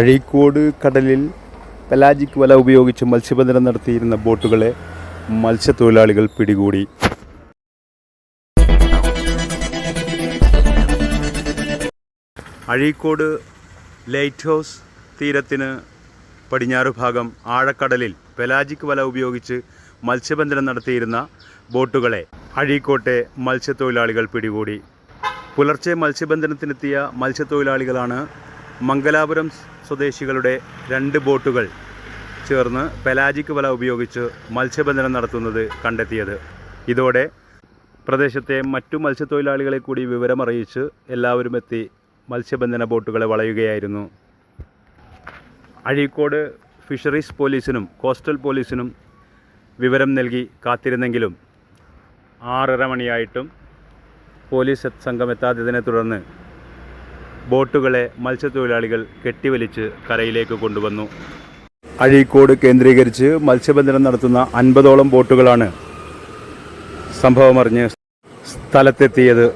അഴീക്കോട് കടലിൽ പെലാജിക് വല ഉപയോഗിച്ച് മത്സ്യബന്ധനം നടത്തിയിരുന്ന ബോട്ടുകളെ മത്സ്യത്തൊഴിലാളികൾ പിടികൂടി. അഴീക്കോട് ലൈറ്റ് ഹൗസ് തീരത്തിന് പടിഞ്ഞാറ് ഭാഗം ആഴക്കടലിൽ പെലാജിക് വല ഉപയോഗിച്ച് മത്സ്യബന്ധനം നടത്തിയിരുന്ന ബോട്ടുകളെ അഴീക്കോട്ടെ മത്സ്യത്തൊഴിലാളികൾ പിടികൂടി. പുലർച്ചെ മത്സ്യബന്ധനത്തിനെത്തിയ മത്സ്യത്തൊഴിലാളികളാണ് മംഗലാപുരം സ്വദേശികളുടെ രണ്ട് ബോട്ടുകൾ ചേർന്ന് പെലാജിക് വല ഉപയോഗിച്ച് മത്സ്യബന്ധനം നടത്തുന്നത് കണ്ടെത്തിയത്. ഇതോടെ പ്രദേശത്തെ മറ്റു മത്സ്യത്തൊഴിലാളികളെ കൂടി വിവരമറിയിച്ച് എല്ലാവരും എത്തി മത്സ്യബന്ധന ബോട്ടുകളെ വളയുകയായിരുന്നു. അഴീക്കോട് ഫിഷറീസ് പോലീസിനും കോസ്റ്റൽ പോലീസിനും വിവരം നൽകി കാത്തിരുന്നെങ്കിലും ആറര മണിയായിട്ടും പോലീസ് സംഘം എത്താത്തതിനെ തുടർന്ന് ബോട്ടുകളെ മത്സ്യത്തൊഴിലാളികൾ കെട്ടിവലിച്ച് കരയിലേക്ക് കൊണ്ടുവന്നു. അഴീക്കോട് കേന്ദ്രീകരിച്ച് മത്സ്യബന്ധനം നടത്തുന്ന അൻപതോളം ബോട്ടുകളാണ് സംഭവമറിഞ്ഞ് സ്ഥലത്തെത്തിയത്.